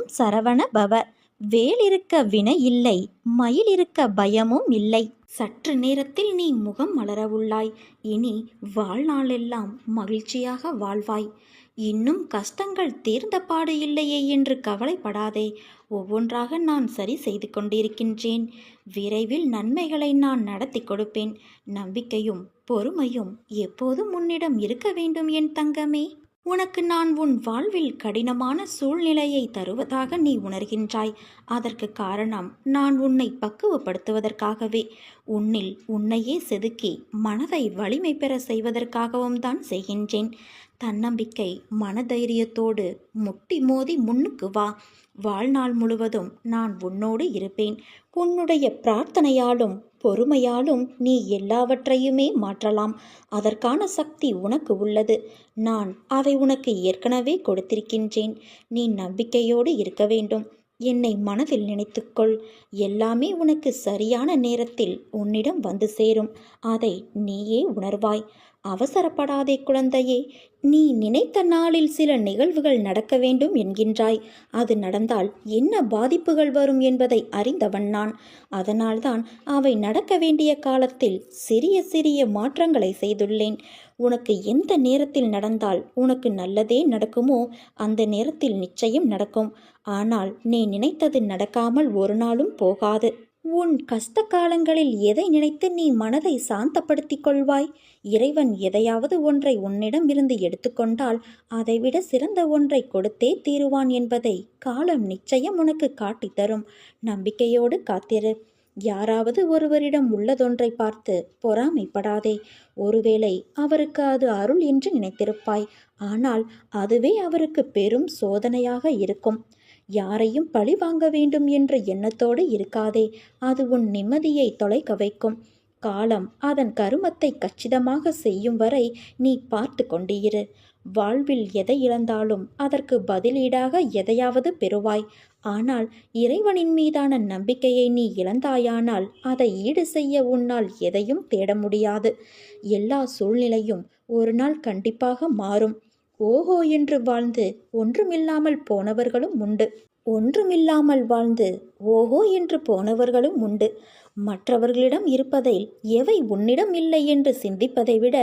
ஓம் சரவண பவ. வேல் இருக்க வினை இல்லை மயில் இருக்க பயமும் இல்லை. சற்று நேரத்தில் நீ முகம் மலரவுள்ளாய் இனி வாழ்நாளெல்லாம் மகிழ்ச்சியாக வாழ்வாய். இன்னும் கஷ்டங்கள் தீர்ந்த பாடு இல்லையே என்று கவலைப்படாதே. ஒவ்வொன்றாக நான் சரி செய்து கொண்டிருக்கின்றேன். விரைவில் நன்மைகளை நான் நடத்தி கொடுப்பேன். நம்பிக்கையும் பொறுமையும் எப்போதும் உன்னிடம் இருக்க வேண்டும் என் தங்கமே. உனக்கு நான் உன் வாழ்வில் கடினமான சூழ்நிலையை தருவதாக நீ உணர்கின்றாய். அதற்கு காரணம் நான் உன்னை பக்குவப்படுத்துவதற்காகவே. உன்னில் உன்னையே செதுக்கி மனதை வலிமை பெற செய்வதற்காகவும் தான் செய்கின்றேன். தன்னம்பிக்கை மனதைரியத்தோடு முட்டி மோதி முன்னுக்கு வா. வாழ்நாள் முழுவதும் நான் உன்னோடு இருப்பேன். உன்னுடைய பிரார்த்தனையாலும் பொறுமையாலும் நீ எல்லாவற்றையுமே மாற்றலாம். அதற்கான சக்தி உனக்கு உள்ளது. நான் அதை உனக்கு ஏற்கனவே கொடுத்திருக்கின்றேன். நீ நம்பிக்கையோடு இருக்க வேண்டும். என்னை மனதில் நினைத்துக்கொள். எல்லாமே உனக்கு சரியான நேரத்தில் உன்னிடம் வந்து சேரும். அதை நீயே உணர்வாய். அவசரப்படாதே குழந்தையே நீ நினைத்த நாளில் சில நிகழ்வுகள் நடக்க வேண்டும் என்கின்றாய். அது நடந்தால் என்ன பாதிப்புகள் வரும் என்பதை அறிந்தவன் நான். அதனால்தான் அவை நடக்க வேண்டிய காலத்தில் சிறிய சிறிய மாற்றங்களை செய்துள்ளேன். உனக்கு எந்த நேரத்தில் நடந்தால் உனக்கு நல்லதே நடக்குமோ அந்த நேரத்தில் நிச்சயம் நடக்கும். ஆனால் நீ நினைத்தது நடக்காமல் ஒரு நாளும் போகாது. உன் கஷ்ட காலங்களில் எதை நினைத்து நீ மனதை சாந்தப்படுத்திக் கொள்வாய் இறைவன் எதையாவது ஒன்றை உன்னிடம் இருந்து எடுத்துக்கொண்டால் அதைவிட சிறந்த ஒன்றை கொடுத்தே தீருவான் என்பதை காலம் நிச்சயம் உனக்கு காட்டித்தரும். நம்பிக்கையோடு காத்திரு. யாராவது ஒருவரிடம் உள்ளதொன்றை பார்த்து பொறாமைப்படாதே. ஒருவேளை அவருக்கு அது அருள் என்று நினைத்திருப்பாய். ஆனால் அதுவே அவருக்கு பெரும் சோதனையாக இருக்கும். யாரையும் பழி வாங்க வேண்டும் என்ற எண்ணத்தோடு இருக்காதே அது உன் நிம்மதியை தொலைக்க வைக்கும். காலம் அதன் கருமத்தை கச்சிதமாக செய்யும் வரை நீ பார்த்து கொண்டிரு. வாழ்வில் எதை இழந்தாலும் அதற்கு பதிலீடாக எதையாவது பெறுவாய். ஆனால் இறைவனின் மீதான நம்பிக்கையை நீ இழந்தாயானால் அதை ஈடு செய்ய உன்னால் எதையும் தேட முடியாது. எல்லா சூழ்நிலையும் ஒரு நாள் கண்டிப்பாக மாறும். ஓஹோ என்று வாழ்ந்து ஒன்றுமில்லாமல் போனவர்களும் உண்டு. ஒன்றுமில்லாமல் வாழ்ந்து ஓஹோ என்று போனவர்களும் உண்டு. மற்றவர்களிடம் இருப்பதை எவை உன்னிடம் இல்லை என்று சிந்திப்பதை விட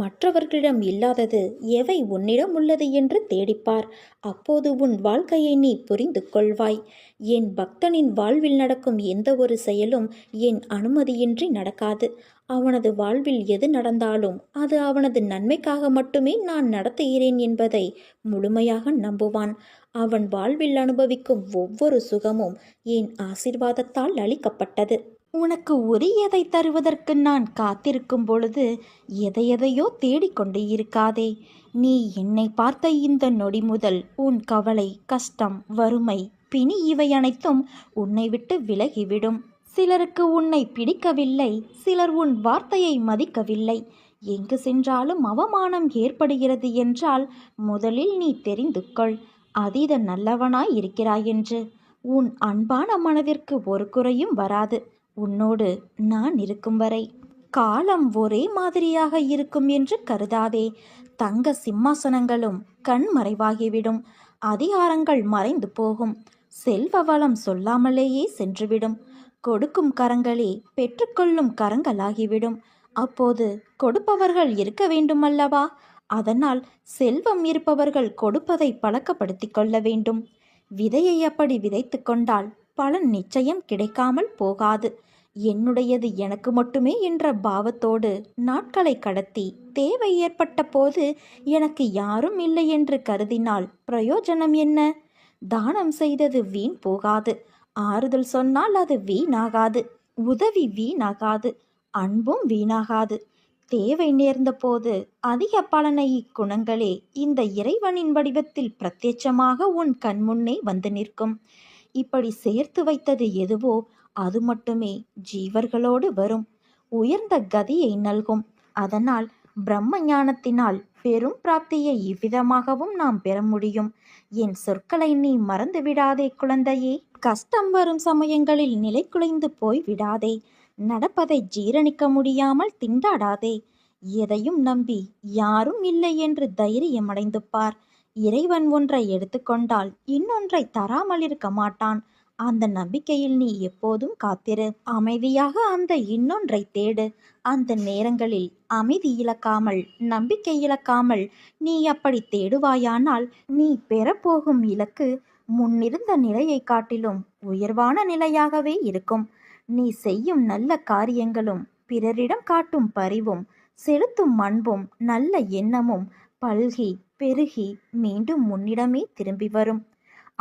மற்றவர்களிடம் இல்லாதது எவை உன்னிடம் உள்ளது என்று தேடிப்பார். அப்போது உன் வாழ்க்கையை நீ புரிந்து கொள்வாய். என் பக்தனின் வாழ்வில் நடக்கும் எந்த ஒரு செயலும் என் அனுமதியின்றி நடக்காது. அவனது வாழ்வில் எது நடந்தாலும் அது அவனது நன்மைக்காக மட்டுமே நான் நடத்துகிறேன் என்பதை முழுமையாக நம்புவான். அவன் வாழ்வில் அனுபவிக்கும் ஒவ்வொரு சுகமும் என் ஆசிர்வாதத்தால் அளிக்கப்பட்டது. உனக்கு உரியதை தருவதற்கு நான் காத்திருக்கும் பொழுது எதையெதையோ தேடிக்கொண்டு இருக்காதே. நீ என்னை பார்த்த இந்த நொடி முதல் உன் கவலை கஷ்டம் வறுமை பிணி இவை அனைத்தும் உன்னை விட்டு விலகிவிடும். சிலருக்கு உன்னை பிடிக்கவில்லை சிலர் உன் வார்த்தையை மதிக்கவில்லை. எங்கு சென்றாலும் அவமானம் ஏற்படுகிறது என்றால் முதலில் நீ தெரிந்து கொள் அதீத நல்லவனாய் இருக்கிறாய் என்று. உன் அன்பான மனதிற்கு ஒரு குறையும் வராது உன்னோடு நான் இருக்கும் வரை. காலம் ஒரே மாதிரியாக இருக்கும் என்று கருதாதே தங்க சிம்மாசனங்களும் கண் மறைவாகிவிடும் அதிகாரங்கள் மறைந்து போகும் செல்வ வளம் சொல்லாமலேயே சென்றுவிடும். கொடுக்கும் கரங்களே பெற்றுக்கொள்ளும் கரங்களாகிவிடும். அப்போது கொடுப்பவர்கள் இருக்க வேண்டுமல்லவா? அதனால் செல்வம் இருப்பவர்கள் கொடுப்பதை பழக்கப்படுத்தி கொள்ள வேண்டும். விதையை அப்படி விதைத்து கொண்டால் பலன் நிச்சயம் கிடைக்காமல் போகாது. என்னுடையது எனக்கு மட்டுமே என்ற பாவத்தோடு நாட்களை கடத்தி தேவை ஏற்பட்ட போது எனக்கு யாரும் இல்லை என்று கருதினால் பிரயோஜனம் என்ன? தானம் செய்தது வீண் போகாது. ஆறுதல் சொன்னால் அது வீணாகாது. உதவி வீணாகாது. அன்பும் வீணாகாது. தேவை நேர்ந்த போது அதிக பலனை இக்குணங்களே. இந்த இறைவனின் வடிவத்தில் பிரத்யட்சமாக உன் கண்முன்னே வந்து நிற்கும். இப்படி சேர்த்து வைத்தது எதுவோ அது மட்டுமே ஜீவர்களோடு வரும். உயர்ந்த கதியை நல்கும். அதனால் பிரம்ம ஞானத்தினால் பெரும் பிராப்தியை இவ்விதமாகவும் நாம் பெற முடியும். என் சொற்களை நீ மறந்து விடாதே குழந்தையே. கஷ்டம் வரும் சமயங்களில் நிலை குலைந்து போய் விடாதே. நடப்பதை ஜீரணிக்க முடியாமல் திண்டாடாதே. எதையும் நம்பி யாரும் இல்லை என்று தைரியம் அடைந்து பார். இறைவன் ஒன்றை எடுத்துக்கொண்டால் இன்னொன்றை தராமல் இருக்க மாட்டான். அந்த நம்பிக்கையில் நீ எப்போதும் காத்திரு. அமைதியாக அந்த இன்னொன்றை தேடு. அந்த நேரங்களில் அமைதி இழக்காமல் நம்பிக்கை இழக்காமல் நீ அப்படி தேடுவாயானால் நீ பெறப்போகும் இலக்கு முன்னிருந்த நிலையை காட்டிலும் உயர்வான நிலையாகவே இருக்கும். நீ செய்யும் நல்ல காரியங்களும் பிறரிடம் காட்டும் பரிவும் செலுத்தும் அன்பும் நல்ல எண்ணமும் பல்கி பெருகி மீண்டும் முன்னிடமே திரும்பி வரும்.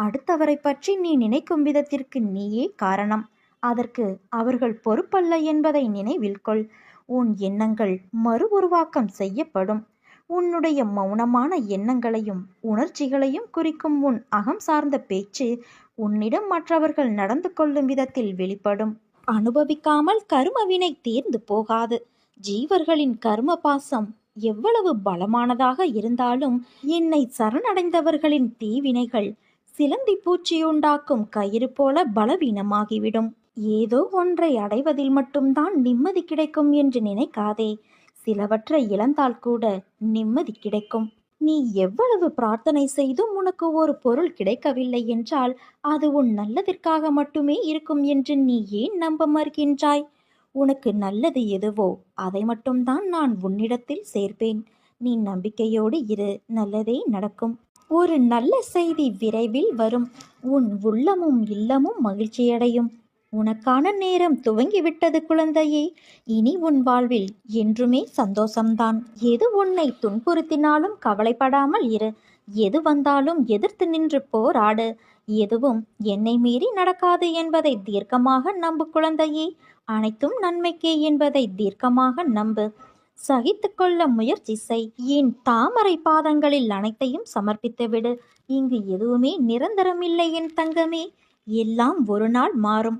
அடுத்தவரை பற்றி நீ நினைக்கும் விதத்திற்கு நீயே காரணம். அதற்கு அவர்கள் பொறுப்பல்ல என்பதை நினைவில் கொள். உன் எண்ணங்கள் மறு உருவாக்கம் செய்யப்படும். உன்னுடைய மௌனமான எண்ணங்களையும் உணர்ச்சிகளையும் குறிக்கும் உன் அகம் சார்ந்த பேச்சு உன்னிடம் மற்றவர்கள் நடந்து கொள்ளும் விதத்தில் வெளிப்படும். அனுபவிக்காமல் கருமவினை தீர்ந்து போகாது. ஜீவர்களின் கர்ம பாசம் எவ்வளவு பலமானதாக இருந்தாலும் என்னை சரணடைந்தவர்களின் தீவினைகள் சிலந்தி பூச்சியுண்டாக்கும் கயிறு போல பலவீனமாகிவிடும். ஏதோ ஒன்றை அடைவதில் மட்டும்தான் நிம்மதி கிடைக்கும் என்று நினைக்காதே. சிலவற்றை இழந்தால் கூட நிம்மதி கிடைக்கும். நீ எவ்வளவு பிரார்த்தனை செய்தும் உனக்கு ஒரு பொருள் கிடைக்கவில்லை என்றால் அது உன் நல்லதிற்காக மட்டுமே இருக்கும் என்று நீ ஏன் நம்ப மறுக்கின்றாய்? உனக்கு நல்லது எதுவோ அதை மட்டும்தான் நான் உன்னிடத்தில் சேர்ப்பேன். நீ நம்பிக்கையோடு இரு நல்லதே நடக்கும். ஒரு நல்ல செய்தி விரைவில் வரும். உன் உள்ளமும் இல்லமும் மகிழ்ச்சியடையும். உனக்கான நேரம் துவங்கிவிட்டது குழந்தையே. இனி உன் வாழ்வில் என்றுமே சந்தோஷம்தான். எது உன்னை துன்புறுத்தினாலும் கவலைப்படாமல் இரு. எது வந்தாலும் எதிர்த்து நின்று போராடு. எதுவும் என்னை மீறி நடக்காது என்பதை தீர்க்கமாக நம்பு குழந்தையே. அனைத்தும் நன்மைக்கே என்பதை தீர்க்கமாக நம்பு. சகித்து கொள்ள முயற்சி செய். என் தாமரை பாதங்களில் அனைத்தையும் சமர்ப்பித்து விடு. இங்கு எதுவுமே நிரந்தரமில்லை என் தங்கமே. எல்லாம் ஒரு நாள் மாறும்.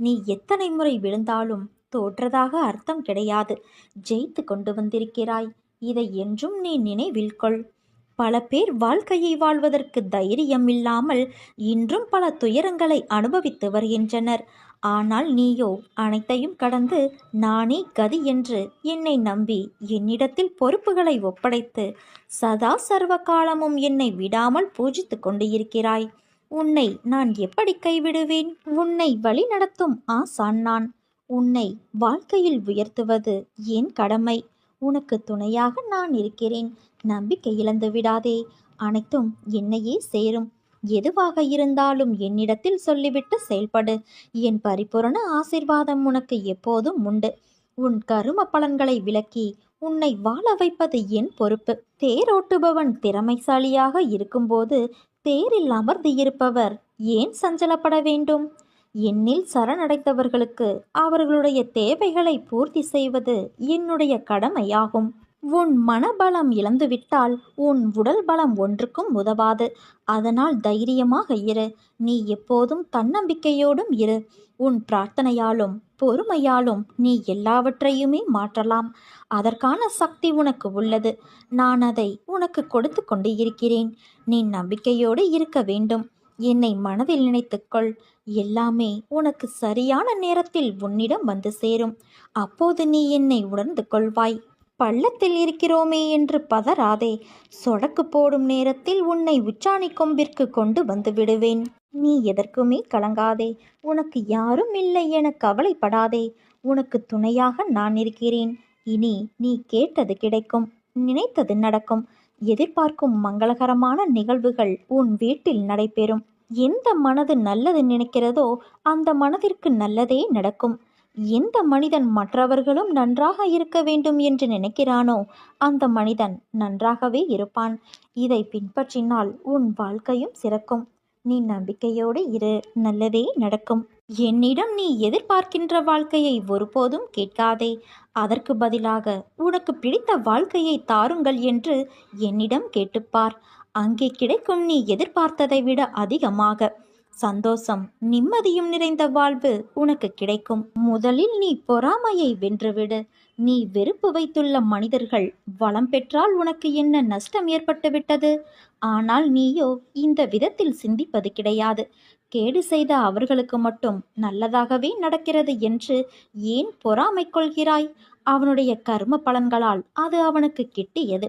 நீ எத்தனை முறை விழுந்தாலும் தோற்றதாக அர்த்தம் கிடையாது. ஜெயித்து கொண்டு வந்திருக்கிறாய். இதை என்றும் நீ நினைவில் கொள். பல பேர் வாழ்க்கையை வாழ்வதற்கு தைரியம் இல்லாமல் இன்றும் பல துயரங்களை அனுபவித்து வருகின்றனர். ஆனால் நீயோ அனைத்தையும் கடந்து நானே கதி என்று என்னை நம்பி என்னிடத்தில் பொறுப்புகளை ஒப்படைத்து சதா சர்வ காலமும் என்னை விடாமல் பூஜித்து கொண்டு இருக்கிறாய் உன்னை நான் எப்படி கைவிடுவேன்? உன்னை வழி நடத்தும் ஆசான் நான். உன்னை வாழ்க்கையில் உயர்த்துவது என் கடமை. உனக்கு துணையாக நான் இருக்கிறேன். நம்பிக்கை இழந்து விடாதே. அனைத்தும் என்னையே சேரும். எதுவாக இருந்தாலும் என்னிடத்தில் சொல்லிவிட்டு செயல்படு. என் பரிபூரண ஆசிர்வாதம் உனக்கு எப்போதும் உண்டு. உன் கரும பலன்களை விளக்கி உன்னை வாழ வைப்பது என் பொறுப்பு. தேரோட்டுபவன் திறமைசாலியாக இருக்கும்போது தேரில் அமர்ந்திருப்பவர் ஏன் சஞ்சலப்பட வேண்டும்? என்னில் சரணடைந்தவர்களுக்கு அவர்களுடைய தேவைகளை பூர்த்தி செய்வது என்னுடைய கடமையாகும். உன் மனபலம் இழந்துவிட்டால் உன் உடல் பலம் ஒன்றுக்கும் உதவாது. அதனால் தைரியமாக இரு. நீ எப்போதும் தன்னம்பிக்கையோடும் இரு. உன் பிரார்த்தனையாலும் பொறுமையாலும் நீ எல்லாவற்றையுமே மாற்றலாம். அதற்கான சக்தி உனக்கு உள்ளது. நான் அதை உனக்கு கொடுத்து கொண்டு இருக்கிறேன். நீ நம்பிக்கையோடு இருக்க வேண்டும். என்னை மனதில் நினைத்துக்கொள் எல்லாமே உனக்கு சரியான நேரத்தில் உன்னிடம் வந்து சேரும். அப்போது நீ என்னை உணர்ந்து கொள்வாய். பள்ளத்தில் இருக்கிறோமே என்று பதறாதே. சொடக்கு போடும் நேரத்தில் உன்னை உச்சாணி கொம்பிற்கு கொண்டு வந்து விடுவேன். நீ எதற்குமே கலங்காதே. உனக்கு யாரும் இல்லை என கவலைப்படாதே. உனக்கு துணையாக நான் இருக்கிறேன். இனி நீ கேட்டது கிடைக்கும். நினைத்தது நடக்கும். எதிர்பார்க்கும் மங்களகரமான நிகழ்வுகள் உன் வீட்டில் நடைபெறும். எந்த மனது நல்லது நினைக்கிறதோ அந்த மனதிற்கு நல்லதே நடக்கும். எந்த மனிதன் மற்றவர்களும் நன்றாக இருக்க வேண்டும் என்று நினைக்கிறானோ அந்த மனிதன் நன்றாகவே இருப்பான். இதை பின்பற்றினால் உன் வாழ்க்கையும் சிறக்கும். நீ நம்பிக்கையோடு இரு நல்லதே நடக்கும். என்னிடம் நீ எதிர்பார்க்கின்ற வாழ்க்கையை ஒருபோதும் கேட்காதே. அதற்கு பதிலாக உனக்கு பிடித்த வாழ்க்கையை தாருங்கள் என்று என்னிடம் கேட்டுப்பார். அங்கே கிடைக்கும் நீ எதிர்பார்த்ததை விட அதிகமாக. சந்தோஷம் நிம்மதியும் நிறைந்த வாழ்வு உனக்கு கிடைக்கும். முதலில் நீ பொறாமையை வென்றுவிடு. நீ வெறுப்பு வைத்துள்ள மனிதர்கள் வளம் பெற்றால் உனக்கு என்ன நஷ்டம் ஏற்பட்டுவிட்டது? ஆனால் நீயோ இந்த விதத்தில் சிந்திப்பது கிடையாது. கேடு செய்த அவர்களுக்கு மட்டும் நல்லதாகவே நடக்கிறது என்று ஏன் பொறாமை கொள்கிறாய்? அவனுடைய கர்ம பலன்களால் அது அவனுக்கு கிட்டியது.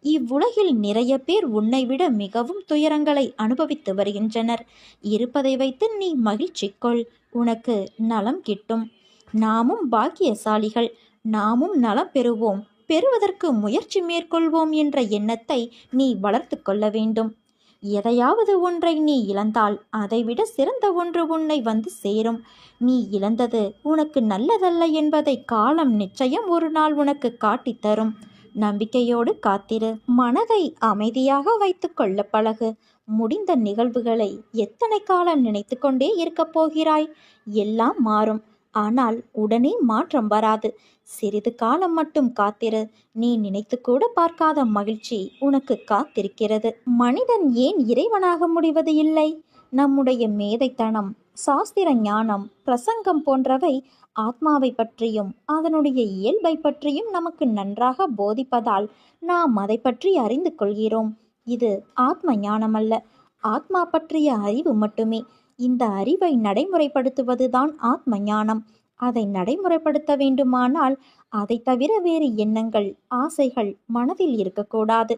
இவ்வுலகில் நிறைய பேர் உன்னை விட மிகவும் துயரங்களை அனுபவித்து வருகின்றனர். இருப்பதை வைத்து நீ மகிழ்ச்சி கொள். உனக்கு நலம் கிட்டும். நாமும் பாக்கியசாலிகள். நாமும் நலம் பெறுவோம். பெறுவதற்கு முயற்சி மேற்கொள்வோம் என்ற எண்ணத்தை நீ வளர்த்து கொள்ள வேண்டும். எதையாவது ஒன்றை நீ இழந்தால் அதைவிட சிறந்த ஒன்று உன்னை வந்து சேரும். நீ இழந்தது உனக்கு நல்லதல்ல என்பதை காலம் நிச்சயம் ஒரு நாள் உனக்கு காட்டித் தரும். நம்பிக்கையோடு காத்திரு. மனதை அமைதியாக வைத்துக் கொள்ள பழகு. முடிந்த நிகழ்வுகளை எத்தனை காலம் நினைத்து கொண்டே இருக்கப் போகிறாய்? எல்லாம் மாறும். ஆனால் உடனே மாற்றம் வராது. சிறிது காலம் மட்டும் காத்திரு. நீ நினைத்து கூட பார்க்காத மகிழ்ச்சி உனக்கு காத்திருக்கிறது. மனிதன் ஏன் இறைவனாக முடிவது இல்லை? நம்முடைய மேதைத்தனம் சாஸ்திர ஞானம் பிரசங்கம் போன்றவை ஆத்மாவை பற்றியும் அதனுடைய இயல்பை பற்றியும் நமக்கு நன்றாக போதிப்பதால் நாம் அதை பற்றி அறிந்து கொள்கிறோம். இது ஆத்ம ஞானமல்ல ஆத்மா பற்றிய அறிவு மட்டுமே. இந்த அறிவை நடைமுறைப்படுத்துவதுதான் ஆத்ம ஞானம். அதை நடைமுறைப்படுத்த வேண்டுமானால் அதை தவிர வேறு எண்ணங்கள் ஆசைகள் மனதில் இருக்கக்கூடாது.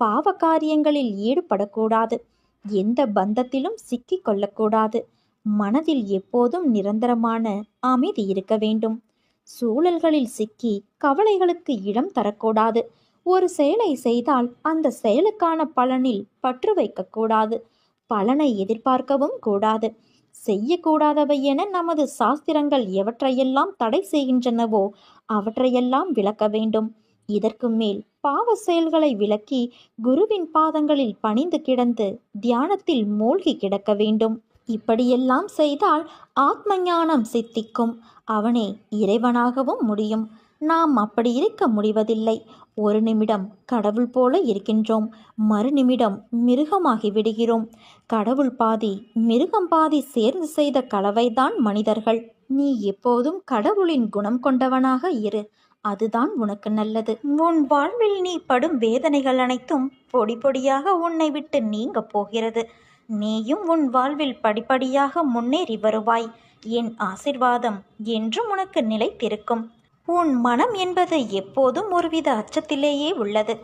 பாவ காரியங்களில் ஈடுபடக்கூடாது. எந்த பந்தத்திலும் சிக்கிக் கொள்ளக்கூடாது. மனதில் எப்போதும் நிரந்தரமான அமைதி இருக்க வேண்டும். சூழல்களில் சிக்கி கவலைகளுக்கு இடம் தரக்கூடாது. ஒரு செயலை செய்தால் அந்த செயலுக்கான பலனில் பற்று வைக்கக்கூடாது. பலனை எதிர்பார்க்கவும் கூடாது. செய்யக்கூடாதவை என நமது சாஸ்திரங்கள் எவற்றையெல்லாம் தடை செய்கின்றனவோ அவற்றையெல்லாம் விளக்க வேண்டும். இதற்கு மேல் பாவ செயல்களை விளக்கி குருவின் பாதங்களில் பணிந்து கிடந்து தியானத்தில் மூழ்கி கிடக்க வேண்டும். இப்படியெல்லாம் செய்தால் ஆத்ம ஞானம் சித்திக்கும். அவனே இறைவனாகவும் முடியும். நாம் அப்படி இருக்க முடிவதில்லை. ஒரு நிமிடம் கடவுள் போல இருக்கின்றோம். மறுநிமிடம் மிருகமாகி விடுகிறோம். கடவுள் பாதி மிருகம் பாதி சேர்ந்து செய்த கலவைதான் மனிதர்கள். நீ எப்போதும் கடவுளின் குணம் கொண்டவனாக இரு. அதுதான் உனக்கு நல்லது. உன் வாழ்வில் நீ படும் வேதனைகள் அனைத்தும் பொடி பொடியாக உன்னை விட்டு நீங்க போகிறது. நீயும் உன் வாழ்வில் படிப்படியாக முன்னேறி வருவாய். என் ஆசிர்வாதம் என்றும் உனக்கு நிலைத்திருக்கும். உன் மனம் என்பது எப்போதும் ஒருவித அச்சத்திலேயே உள்ளது.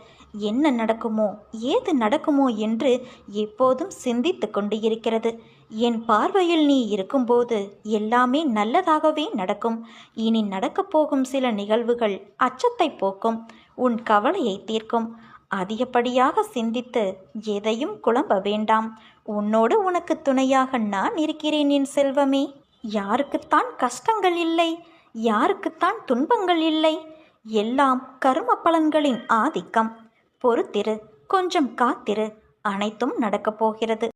என்ன நடக்குமோ ஏது நடக்குமோ என்று எப்போதும் சிந்தித்து கொண்டு இருக்கிறது என் பார்வையில் நீ இருக்கும்போது எல்லாமே நல்லதாகவே நடக்கும். இனி நடக்கப் போகும் சில நிகழ்வுகள் அச்சத்தை போக்கும். உன் கவலையை தீர்க்கும். அதிகப்படியாக சிந்தித்து எதையும் குழம்ப வேண்டாம். உன்னோடு உனக்கு துணையாக நான் இருக்கிறேன் என் செல்வமே. யாருக்குத்தான் கஷ்டங்கள் இல்லை யாருக்குத்தான் துன்பங்கள் இல்லை. எல்லாம் கரும பலன்களின் ஆதிக்கம். பொறுத்திரு கொஞ்சம் காத்திரு. அனைத்தும் நடக்கப் போகிறது.